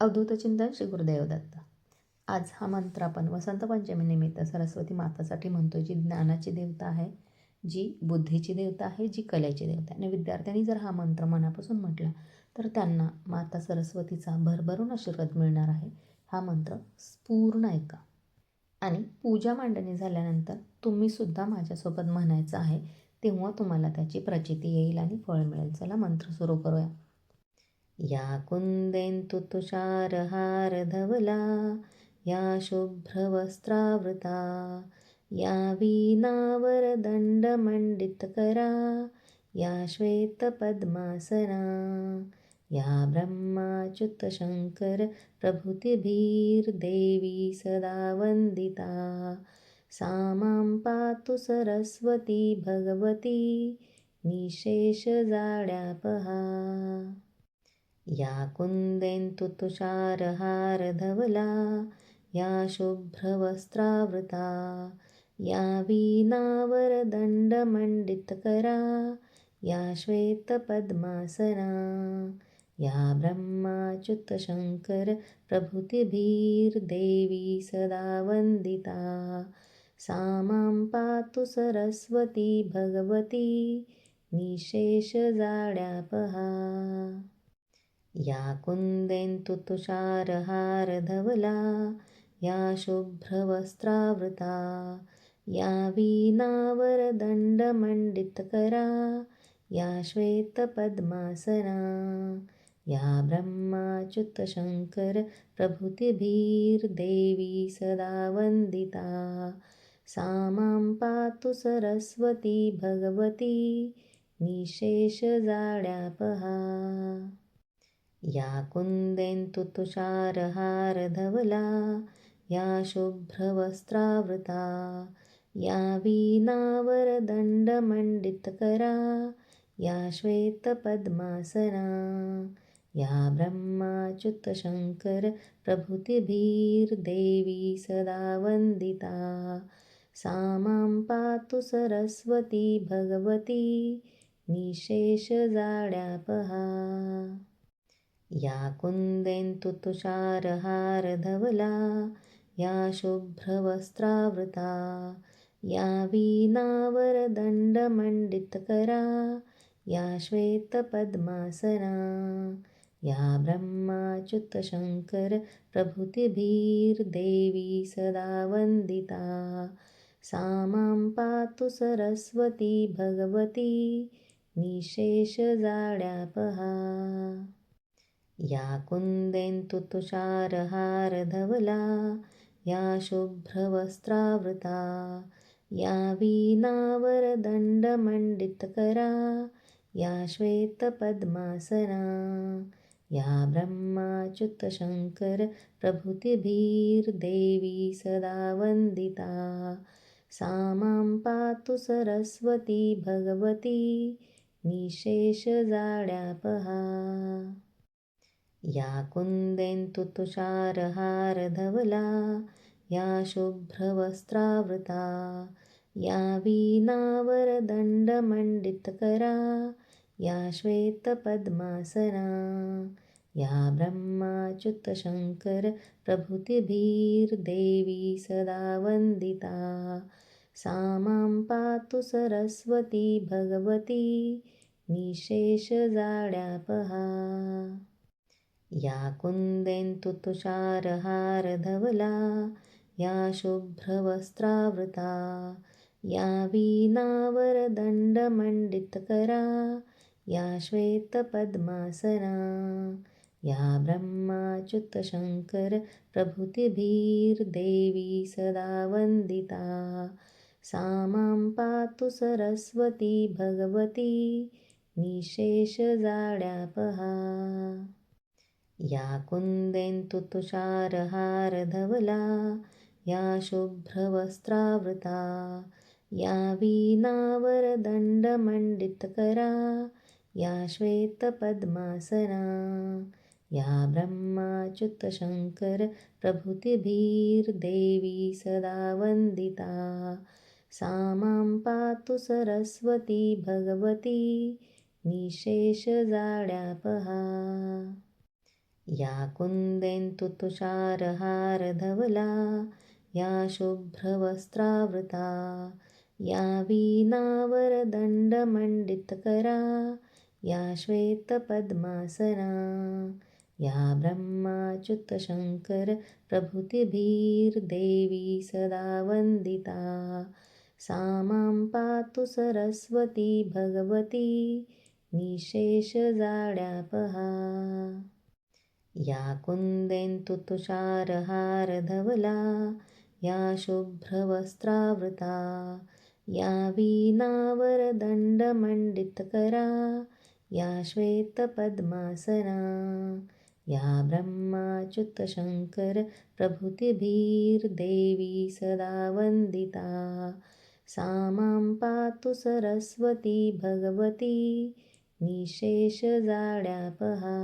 अवधूत चिंतन श्री गुरुदेव दत्त. आज हा मंत्र आपण वसंत पंचमीनिमित्त सरस्वती मातासाठी म्हणतो जी ज्ञानाची देवता आहे जी बुद्धीची देवता आहे जी कलेची देवता आहे. आणि विद्यार्थ्यांनी जर हा मंत्र मनापासून म्हटला तर त्यांना माता सरस्वतीचा भरभरून आशीर्वाद मिळणार आहे. हा मंत्र पूर्ण ऐका. आणि पूजा मांडणी झाल्यानंतर तुम्हीसुद्धा माझ्यासोबत म्हणायचं आहे तेव्हा तुम्हाला त्याची प्रचिती येईल आणि फळ मिळेल. चला मंत्र सुरू करूया. या कुन्देन्तु तुषारहारधवला या शुभ्रवस्त्रावृता या वीणावरदण्डमण्डितकरा या श्वेतपद्मासना या ब्रह्माच्युतशङ्करप्रभृतिभिर्देवी सदा वन्दिता। सा मां पातु सरस्वती भगवती निशेषजाड्यापहा या कुन्देन्तु तुषारहारधवला या शुभ्रवस्त्रावृता या वीणावरदण्डमण्डितकरा या श्वेतपद्मासना या ब्रह्माच्युतशङ्करप्रभृतिभिर्देवी सदा वन्दिता। सा मां पातु सरस्वती भगवती निशेषजाड्यापहा या कुन्देन्तु तुषारहारधवला या शुभ्रवस्त्रावृता या वीणावरदण्डमण्डितकरा या श्वेतपद्मासना या ब्रह्माच्युतशङ्करप्रभृतिभिर्देवी सदा वन्दिता। सा मां पातु सरस्वती भगवती निशेषजाड्यापहा या कुन्देन्तु तुषारहारधवला या शुभ्रवस्त्रावृता या वीणावरदण्डमण्डितकरा या श्वेतपद्मासना या ब्रह्माच्युतशङ्करप्रभृतिभिर्देवी सदा वन्दिता सा मां पातु सरस्वती भगवती निशेषजाड्यापहा या कुन्देन्तु तुषारहारधवला या शुभ्रवस्त्रावृता या वीणावरदण्डमण्डितकरा या श्वेतपद्मासना या ब्रह्माच्युतशङ्करप्रभृतिभिर्देवी सदा वन्दिता। सा मां पातु सरस्वती भगवती निशेषजाड्यापहा या कुन्देन्तु तुषारहारधवला या शुभ्रवस्त्रावृता या वीणावरदण्डमण्डितकरा या श्वेतपद्मासना या ब्रह्माच्युतशङ्करप्रभृतिभिर्देवी सदा वन्दिता। सा मां पातु सरस्वती भगवती निशेषजाड्यापहा या कुन्देन्तु तुषारहारधवला या शुभ्रवस्त्रावृता या वीणावरदण्डमण्डितकरा या श्वेतपद्मासना या ब्रह्माच्युतशङ्करप्रभृतिभिर्देवी सदा वन्दिता सा मां पातु सरस्वती भगवती निशेषजाड्यापहा या कुन्देन्तु तुषारहारधवला या शुभ्रवस्त्रावृता या वीणावरदण्डमण्डितकरा या श्वेतपद्मासना या ब्रह्माच्युतशङ्करप्रभृतिभिर्देवी सदा वन्दिता। सा मां पातु सरस्वती भगवती निशेषजाड्यापहा या कुन्देन्तु तुषारहारधवला या शुभ्रवस्त्रावृता या वीणावरदण्डमण्डितकरा या श्वेतपद्मासना या ब्रह्माच्युतशङ्करप्रभृतिभिर्देवी सदा वन्दिता। सा मां पातु सरस्वती भगवती निशेषजाड्यापहा या कुन्देन्तु तुषारहारधवला या शुभ्रवस्त्रावृता या वीणावरदण्डमण्डितकरा या श्वेतपद्मासना या ब्रह्माच्युतशङ्करप्रभृतिभिर्देवी सदा वन्दिता। सा मां पातु सरस्वती भगवती निशेषजाड्यापहा या कुन्देन्तु तुषारहारधवला या शुभ्रवस्त्रावृता या वीणावरदण्डमण्डितकरा या श्वेतपद्मासना या ब्रह्माच्युतशङ्करप्रभृतिभिर्देवी सदा वन्दिता। सा मां पातु सरस्वती भगवती निशेषजाड्यापहा